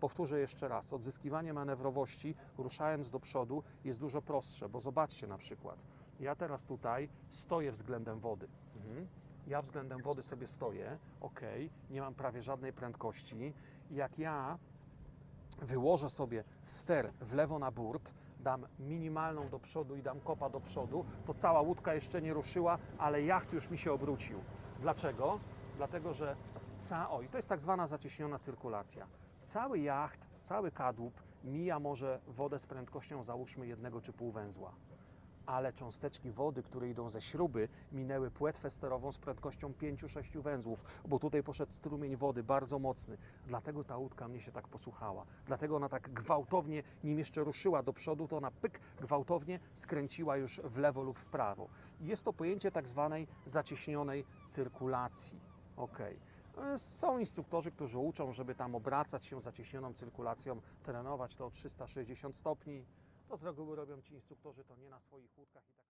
Powtórzę jeszcze raz. Odzyskiwanie manewrowości, ruszając do przodu, jest dużo prostsze, bo zobaczcie na przykład. Ja teraz tutaj stoję względem wody. Mhm. Ja względem wody sobie stoję, ok, nie mam prawie żadnej prędkości. Jak ja wyłożę sobie ster w lewo na burt, dam minimalną do przodu i dam kopa do przodu, to cała łódka jeszcze nie ruszyła, ale jacht już mi się obrócił. Dlaczego? Dlatego, że ca... o, i to jest tak zwana zacieśniona cyrkulacja. Cały jacht, cały kadłub mija może wodę z prędkością załóżmy jednego czy pół węzła ale cząsteczki wody, które idą ze śruby, minęły płetwę sterową z prędkością 5-6 węzłów, bo tutaj poszedł strumień wody bardzo mocny. Dlatego ta łódka mnie się tak posłuchała. Dlatego ona tak gwałtownie, nim jeszcze ruszyła do przodu, to ona pyk, gwałtownie skręciła już w lewo lub w prawo. Jest to pojęcie tak zwanej zacieśnionej cyrkulacji. Okej. E, Są instruktorzy, którzy uczą, żeby tam obracać się zacieśnioną cyrkulacją, trenować to o 360 stopni. To z reguły robią ci instruktorzy to nie na swoich łódkach i tak.